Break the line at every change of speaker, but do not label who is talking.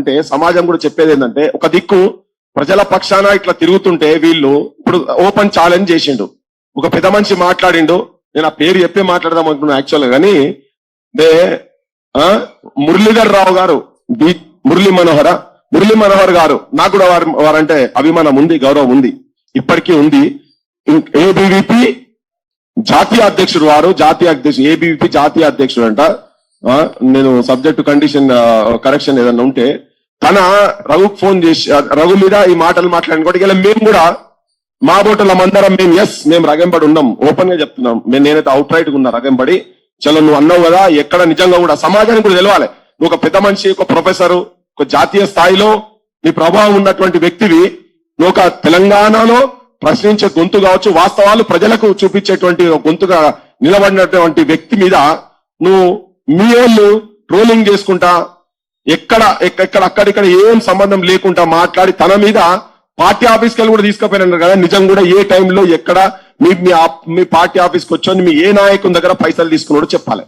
అంటే సమాజం కూడా చెప్పేది ఏంటంటే ఒక దిక్కు ప్రజల పక్షాన ఇట్లా తిరుగుతుంటే వీళ్ళు ఇప్పుడు ఓపెన్ ఛాలెంజ్ చేసిండు. ఒక పెద్ద మనిషి మాట్లాడిండు. నేను ఆ పేరు చెప్పే మాట్లాడదాం అనుకున్నాను యాక్చువల్ కానీ దే ఆ, మురళీధర్ రావు గారు బి మురళీ మనోహర మురళీ మనోహర్ గారు నాకు కూడా వారు వారంటే అభిమానం ఉంది గౌరవం ఉంది ఇప్పటికీ ఉంది. ఏబివిపి జాతీయ అధ్యక్షుడు వారు జాతీయ అధ్యక్షుడు ఏబివిపి జాతీయ అధ్యక్షుడు అంట ఆ, నేను సబ్జెక్టు కండిషన్ కరెక్షన్ ఏదన్నా ఉంటే తన రఘుకు ఫోన్ చేసి రఘు మీద ఈ మాటలు మాట్లాడిన కూడా ఇలా మేము కూడా మా బోటల మందరం మేము ఎస్ మేము రగంబడి ఉన్నాం. ఓపెన్గా చెప్తున్నాం. మేము నేనైతే అవుట్ రైట్ ఉన్నా రగంబడి. చలో నువ్వు అన్నావు కదా ఎక్కడ నిజంగా కూడా సమాజానికి కూడా తెలవాలి. నువ్వు ఒక పెద్ద మనిషి ఒక ప్రొఫెసర్ ఒక జాతీయ స్థాయిలో నీ ప్రభావం ఉన్నటువంటి వ్యక్తివి. నువ్వు ఒక తెలంగాణలో ప్రశ్నించే గొంతు కావచ్చు వాస్తవాలు ప్రజలకు చూపించేటువంటి గొంతుగా నిలబడినటువంటి వ్యక్తి మీద నువ్వు మీ వాళ్ళు ట్రోలింగ్ చేసుకుంటా ఎక్కడ ఎక్కడ అక్కడిక్కడ ఏం సంబంధం లేకుండా మాట్లాడి తన మీద పార్టీ ఆఫీస్కి వెళ్ళి కూడా తీసుకుపోయినారు కదా. నిజం కూడా ఏ టైంలో ఎక్కడ మీ మీ మీ పార్టీ ఆఫీస్కి వచ్చి మీ ఏ నాయకుని దగ్గర పైసలు తీసుకున్నాడో చెప్పాలి.